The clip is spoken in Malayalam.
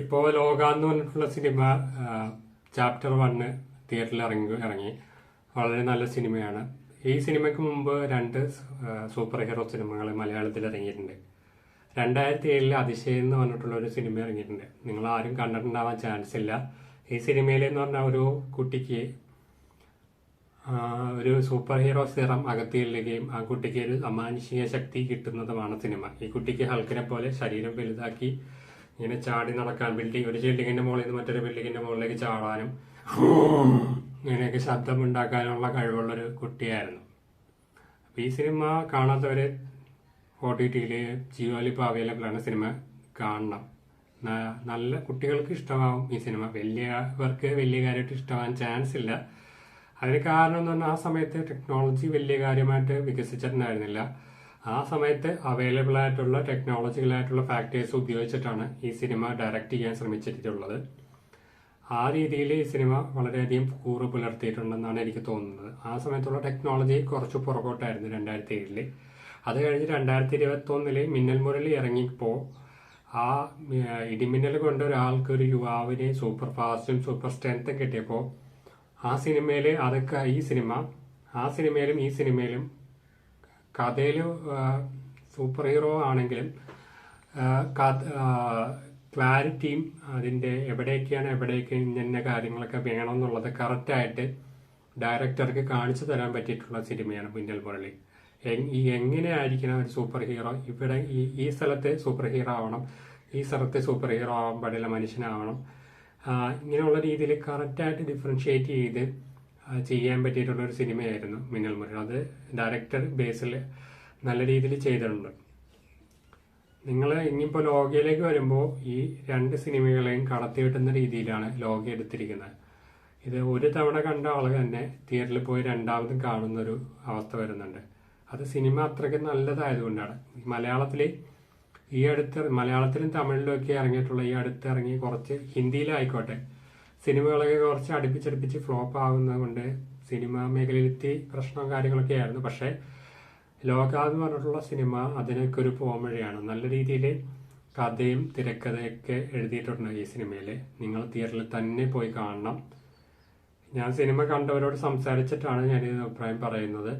ഇപ്പോൾ ലോക എന്ന് പറഞ്ഞിട്ടുള്ള സിനിമ ചാപ്റ്റർ വണ്ണ് തിയേറ്ററിൽ ഇറങ്ങി ഇറങ്ങി. വളരെ നല്ല സിനിമയാണ്. ഈ സിനിമയ്ക്ക് മുമ്പ് രണ്ട് സൂപ്പർ ഹീറോ സിനിമകൾ മലയാളത്തിൽ ഇറങ്ങിയിട്ടുണ്ട്. രണ്ടായിരത്തി ഏഴിൽ അതിശയം എന്ന് പറഞ്ഞിട്ടുള്ള ഒരു സിനിമ ഇറങ്ങിയിട്ടുണ്ട്. നിങ്ങൾ ആരും കണ്ടിട്ടുണ്ടാവാൻ ചാൻസ് ഇല്ല. ഈ സിനിമയിൽ എന്ന് പറഞ്ഞാൽ ഒരു കുട്ടിക്ക് ഒരു സൂപ്പർ ഹീറോ സിറം അകത്തിയില്ലുകയും ആ കുട്ടിക്ക് ഒരു അമാനുഷിക ശക്തി കിട്ടുന്നതുമാണ് സിനിമ. ഈ കുട്ടിക്ക് ഹൽക്കിനെ പോലെ ശരീരം വലുതാക്കി ഇങ്ങനെ ചാടി നടക്കാൻ ബിൽഡിംഗ് ഒരു ബിൽഡിങ്ങിന്റെ മുകളിൽ നിന്ന് മറ്റൊരു ബിൽഡിങ്ങിന്റെ മുകളിലേക്ക് ചാടാനും ഇങ്ങനെയൊക്കെ ശബ്ദം ഉണ്ടാക്കാനുള്ള കഴിവുള്ളൊരു കുട്ടിയായിരുന്നു. അപ്പൊ ഈ സിനിമ കാണാത്തവർ ഒ ടി ടിയിൽ ജീവാലി ആണ് സിനിമ കാണണം. നല്ല കുട്ടികൾക്ക് ഇഷ്ടമാവും ഈ സിനിമ വലിയവർക്ക് വലിയ കാര്യമായിട്ട് ഇഷ്ടമാവാൻ ചാൻസ് ഇല്ല. അതിന് കാരണം എന്ന് പറഞ്ഞാൽ ആ സമയത്ത് ടെക്നോളജി വലിയ കാര്യമായിട്ട് വികസിച്ചിട്ടുണ്ടായിരുന്നില്ല. ആ സമയത്ത് അവൈലബിൾ ആയിട്ടുള്ള ടെക്നോളജിക്കലായിട്ടുള്ള ഫാക്ടേഴ്സ് ഉപയോഗിച്ചിട്ടാണ് ഈ സിനിമ ഡയറക്റ്റ് ചെയ്യാൻ ശ്രമിച്ചിട്ടുള്ളത്. ആ രീതിയിൽ ഈ സിനിമ വളരെയധികം കൂറ് പുലർത്തിയിട്ടുണ്ടെന്നാണ് എനിക്ക് തോന്നുന്നത്. ആ സമയത്തുള്ള ടെക്നോളജി കുറച്ച് പുറകോട്ടായിരുന്നു രണ്ടായിരത്തി ഏഴിൽ അത് കഴിഞ്ഞ് രണ്ടായിരത്തി ഇരുപത്തി ഒന്നിൽ മിന്നൽ മുരളി ഇറങ്ങിയപ്പോൾ ആ ഇടിമിന്നൽ കൊണ്ട് ഒരാൾക്ക് ഒരു യുവാവിന് സൂപ്പർ ഫാസ്റ്റും സൂപ്പർ സ്ട്രെങ്ത്തും കിട്ടിയപ്പോൾ ആ സിനിമയിൽ അതൊക്കെ ഈ സിനിമ ആ സിനിമയിലും ഈ സിനിമയിലും കഥയിൽ സൂപ്പർ ഹീറോ ആണെങ്കിലും ക്ലാരിറ്റിയും അതിന്റെ എവിടെയൊക്കെയാണ് എവിടെയൊക്കെ ഇന്ന കാര്യങ്ങളൊക്കെ വേണം എന്നുള്ളത് കറക്റ്റായിട്ട് ഡയറക്ടർക്ക് കാണിച്ചു തരാൻ പറ്റിയിട്ടുള്ള സിനിമയാണ് മിന്നൽ മുരളി. ഈ എങ്ങനെയായിരിക്കണം ഒരു സൂപ്പർ ഹീറോ? ഇവിടെ ഈ ഈ സ്ഥലത്തെ സൂപ്പർ ഹീറോ ആവണം ഈ സ്ഥലത്തെ സൂപ്പർ ഹീറോ ആവാൻ പാടില്ല മനുഷ്യനാവണം. ഇങ്ങനെയുള്ള രീതിയിൽ കറക്റ്റായിട്ട് ഡിഫറൻഷിയേറ്റ് ചെയ്ത് ചെയ്യാൻ പറ്റിയിട്ടുള്ള ഒരു സിനിമയായിരുന്നു മിന്നൽ മുരളി. അത് ഡയറക്ടർ ബേസിൽ നല്ല രീതിയിൽ ചെയ്തിട്ടുണ്ട്. നിങ്ങൾ ഇനിയിപ്പോൾ ലോകയിലേക്ക് വരുമ്പോൾ ഈ രണ്ട് സിനിമകളെയും കടത്തി വിട്ടുന്ന രീതിയിലാണ് ലോക എടുത്തിരിക്കുന്നത്. ഇത് ഒരു തവണ കണ്ട ആൾ തന്നെ തിയേറ്ററിൽ പോയി രണ്ടാമതും കാണുന്നൊരു അവസ്ഥ വരുന്നുണ്ട്. അത് സിനിമ അത്രയ്ക്ക് നല്ലതായതുകൊണ്ടാണ്. മലയാളത്തിൽ ഈ അടുത്ത് മലയാളത്തിലും തമിഴിലും ഒക്കെ ഇറങ്ങിയിട്ടുള്ള ഈ അടുത്ത് ഇറങ്ങി കുറച്ച് ഹിന്ദിയിലായിക്കോട്ടെ സിനിമകളൊക്കെ കുറച്ച് അടുപ്പിച്ചടുപ്പിച്ച് ഫ്ലോപ്പ് ആകുന്നത് കൊണ്ട് സിനിമ മേഖലയിലെത്തി പ്രശ്നവും കാര്യങ്ങളൊക്കെ ആയിരുന്നു. പക്ഷേ ലോക എന്ന് പറഞ്ഞിട്ടുള്ള സിനിമ അതിനൊക്കെ ഒരു പോംവഴിയാണ്. നല്ല രീതിയിൽ കഥയും തിരക്കഥയൊക്കെ എഴുതിയിട്ടുണ്ട് ഈ സിനിമയിൽ നിങ്ങൾ തിയേറ്ററിൽ തന്നെ പോയി കാണണം. ഞാൻ സിനിമ കണ്ടവരോട് സംസാരിച്ചിട്ടാണ് ഞാൻ ഈ അഭിപ്രായം പറയുന്നത്.